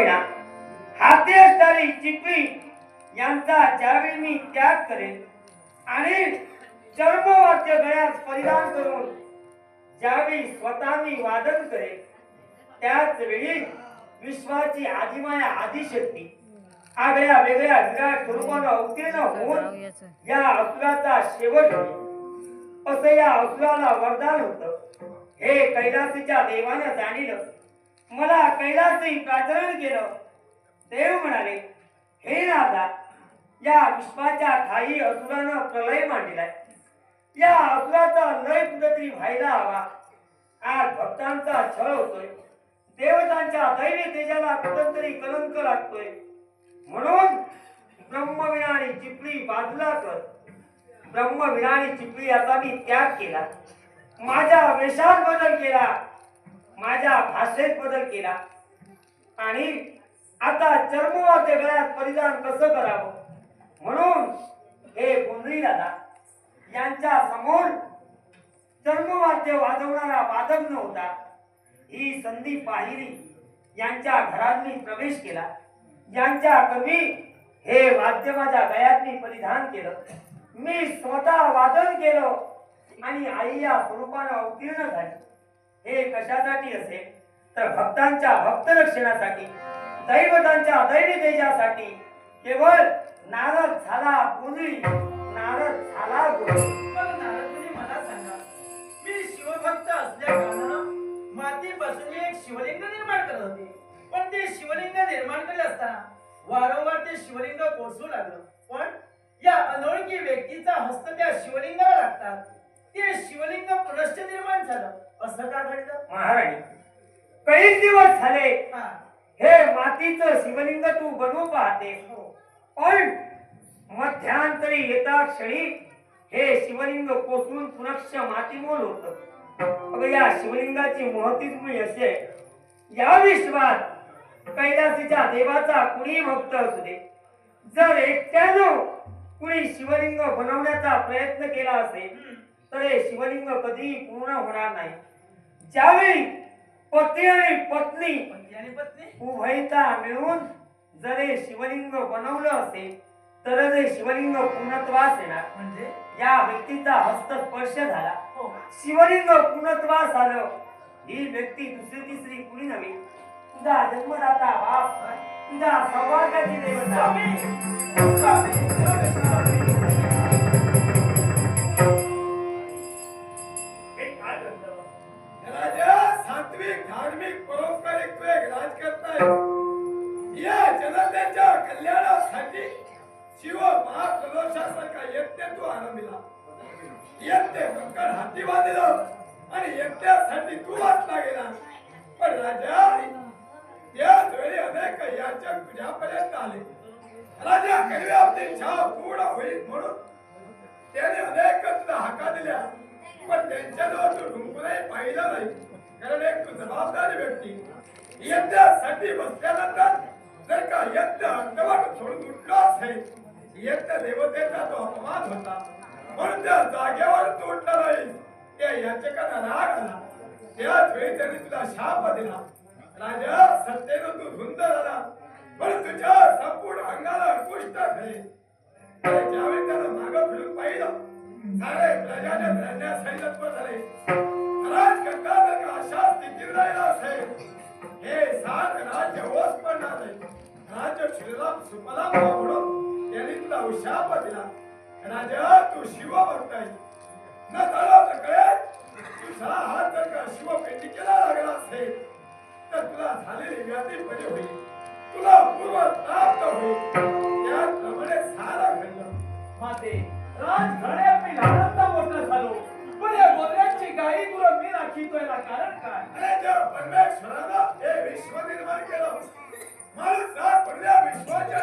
ब्रह्मविणा हाती असणारी चिपळी यांचा ज्यावेळी मी त्याग करेन आणि चर्मवाद्य गळ्यात परिधान करून ज्यावेळी स्वतः मी वादन करेन त्याच वेळी विश्वाची आदिमाया आदिशक्ती आगळ्या वेगळ्या विराट स्वरूपाला अवतीर्ण होऊन या असुराचा शेवट होईल. असं या असुराला वरदान होत. हे कैलासीच्या देवाने जाणीलं. मला कैलासही प्राचरण केलं. देव म्हणाले हे नादा या विश्वाच्या ठाई असुरानं प्रलय मांडलाय. या असुराचा लय कुठेतरी व्हायला हवा. आज भक्तांचा छळ होतोय. देवतांच्या दैवी तेजाला कुठंतरी कलंक लागतोय. म्हणून ब्रह्मविणा आणि चिपळी बाजूला कर. ब्रह्मविणा आणि चिपळी याचा मी त्याग केला. माझ्या वेशात बदल केला. माझ्या भाषेत बदल केला. आणि आता चर्मवाद्य गळ्यात परिधान कसं करावं? म्हणून हे गोंधळी दादा यांच्या समोर चर्मवाद्य वाजवणारा वादक नव्हता. ही संधी पाहिली. यांच्या घरांनी प्रवेश केला. यांच्या कमी हे वाद्य माझ्या गळ्यातनी परिधान केलं. मी स्वतः वादन केलं आणि आई या स्वरूपानं अवतीर्ण झाली. हे कशासाठी असेल तर भक्तांच्या भक्त रक्षणासाठी दैवतांच्या दैवी तेजासाठी केवळ नारद झाला गुरुळी नारद झाला गुरुळी मला सांगा मी शिवभक्त असल्या कारणानं मातीपासून एक शिवलिंग निर्माण करत होते. पण ते शिवलिंग निर्माण करत असताना वारंवार ते शिवलिंग कोसळू लागलं. पण या अनोळखी व्यक्तीचा हस्त त्या शिवलिंगाला लागतात. ते शिवलिंग पुनश्च निर्माण झालं. असं का घडलं? महाराणी काही दिवस झाले. हा. हे मातीचं शिवलिंग तू बनवू पाहते. हो. पण मध्यांतरी येता क्षणी हे शिवलिंग कोसळून पुनक्ष मातीमोल होत. अगं या शिवलिंगाची महतीच मी अशी आहे या विश्वात कैलासीच्या देवाचा कुणी भक्त असू दे. जर एकट्यानं कुणी शिवलिंग बनवण्याचा प्रयत्न केला असेल तर हे शिवलिंग कधीही पूर्ण होणार नाही. ज्यावेळी पती आणि पत्नी पती आणि पत्नी? उभयता मिळून जर हे शिवलिंग बनवलं असेल तर हे शिवलिंग पूर्णत्वास येणार. म्हणजे? या व्यक्तीचा हस्तस्पर्श झाला. हो. शिवलिंग पूर्णत्वास आलं ही व्यक्ती दुसरी तिसरी कुणी नव्हे? तुझा जन्मदाता बाप तुझा सौभाग्याची देवता. शिव महाप्रदोषासारखा एकटे तू आनंदीला एकटे कंकण हाती बांधलं आणि एकट्यासाठी तू वाचला गेला. पण राजा त्याच वेळी अनेक याचक तुझ्यापर्यंत आले. राजा कडवे आपली इच्छा पूर्ण होईल म्हणून त्याने अनेक तुला हाका दिल्या. पण त्यांच्याजवळ तू ढुंकूनही पाहिलं नाही. कारण एक तू जबाबदारी व्यक्ती यज्ञासाठी बसल्यानंतर जर का यज्ञ अर्धवट सोडून उठलो देवतेचा तो अपमान होता. म्हणून त्या जागेवर तोडला नाही. त्या याचकांना राग आला. त्याच वेळी त्यांनी तुला शाप दिला. राजा सत्तेनं तू धुंद झाला. पण तुझ्या संपूर्ण अंगाला कुष्ठ झाले ज्यावेळी त्यानं माग फिरून पाहिलं सारे प्रजाच्या धरण्यासाठी तत्पर झाले राजकर्ता जर अशा स्थितीत राहिला असेल. हे सात राज्य ओस पडणार नाही. राज्य श्रीराम सुफलाम म्हणून त्यांनी तुला उशाप दिला राजा तू शिव भक्त न झाला तर कळेल तुझा हात जर का शिव पेटिकेला लागला असेल तर तुला झालेली व्याधी बरी होईल तुला पूर्व प्राप्त होईल त्याप्रमाणे सारा घडलं माते मी मोठा झालो पण या गोत्र्यांची गाई गुरं मी राखीतोय ना कारण काय अरे देव परमेश्वरानं हे विश्व निर्माण केलं जात पडल्या विश्वाच्या